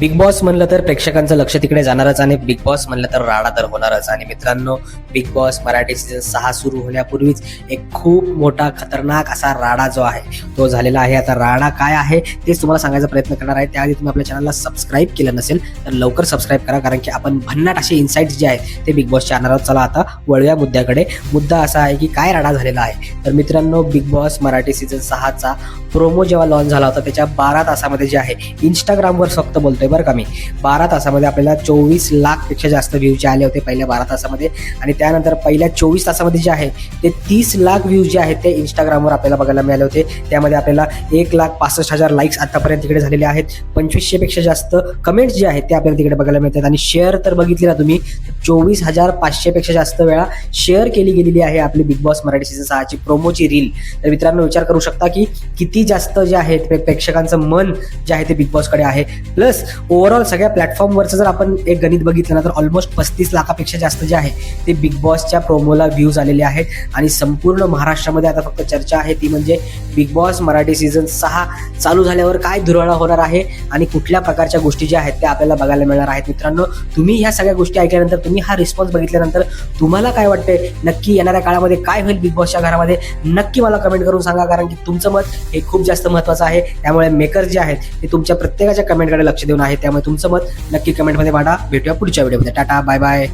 Big boss म्हणलं तर प्रेक्षकांचं लक्ष तिकडे जाणारच आणि बिग बॉस म्हणलं तर राडा तर होणारच. आणि मित्रांनो बिग बॉस मराठी सीझन सहा सुरू होण्यापूर्वीच एक खूप मोठा खतरनाक असा राडा जो आहे तो झालेला आहे. आता राडा काय आहे तेच तुम्हाला सांगायचा प्रयत्न करणार आहे. त्याआधी तुम्ही आपल्या चॅनलला सबस्क्राईब केलं नसेल तर लवकर सबस्क्राईब करा कारण की आपण भन्नाट असे इन्साईट्स जे आहेत ते बिग बॉसच्या आणणार चला आता वळूया मुद्द्याकडे. मुद्दा असा आहे की काय राडा झालेला आहे? तर मित्रांनो बिग बॉस मराठी सीझन सहाचा प्रोमो जेव्हा लॉन्च झाला होता त्याच्या बारा तासामध्ये जे आहे इंस्टाग्रामवर फक्त बोलतोय. बरं का मी? बारा तासामध्ये आपल्याला चोवीस लाखपेक्षा जास्त व्ह्यू जे आले होते पहिल्या बारा तासामध्ये. आणि त्यानंतर पहिल्या चोवीस तासामध्ये जे आहे ते तीस लाख व्ह्यूज जे आहेत ते इंस्टाग्रामवर आपल्याला बघायला मिळाले होते. त्यामध्ये आपल्याला एक लाख पासष्ट हजार लाईक्स आतापर्यंत तिकडे झालेले आहेत. पंचवीसशेपेक्षा जास्त कमेंट्स जे आहेत ते आपल्याला तिकडे बघायला मिळतात. आणि शेअर तर बघितले ना तुम्ही चोवीस हजार पाचशेपेक्षा जास्त वेळा शेअर केली गेलेली आहे आपली बिग बॉस मराठी सीझन सहाची प्रोमोची रील तर मित्रांनो विचार करू शकता की किती जास्त जे आहेत प्रेक्षकांचं मन जे आहे ते बिग बॉसकडे आहे. प्लस ओव्हरऑल सगळ्या प्लॅटफॉर्मवरचं जर आपण एक गणित बघितलं ना तर ऑलमोस्ट पस्तीस लाखापेक्षा जास्त जे आहे ते बिग बॉसच्या प्रोमोला व्ह्यूज आलेले आहेत. आणि संपूर्ण महाराष्ट्रामध्ये आता फक्त चर्चा आहे ती म्हणजे बिग बॉस मराठी सीझन सहा चालू झाल्यावर काय धुराळा होणार आहे आणि कुठल्या प्रकारच्या गोष्टी ज्या आहेत त्या आपल्याला बघायला मिळणार आहेत. मित्रांनो तुम्ही ह्या सगळ्या गोष्टी ऐकल्यानंतर तुम्ही हा रिस्पॉन्स बघितल्यानंतर तुम्हाला काय वाटतंय? नक्की येणाऱ्या काळामध्ये काय होईल बिग बॉसच्या घरामध्ये? नक्की मला कमेंट करून सांगा कारण की तुमचं मत हे खूप जास्त महत्त्वाचं आहे. त्यामुळे मेकर जे आहेत ते तुमच्या प्रत्येकाच्या कमेंटकडे लक्ष देऊन आहे आहे त्यामुळे तुमचं मत नक्की कमेंटमध्ये वाटा भेटूया पुढच्या व्हिडिओमध्ये टाटा बाय बाय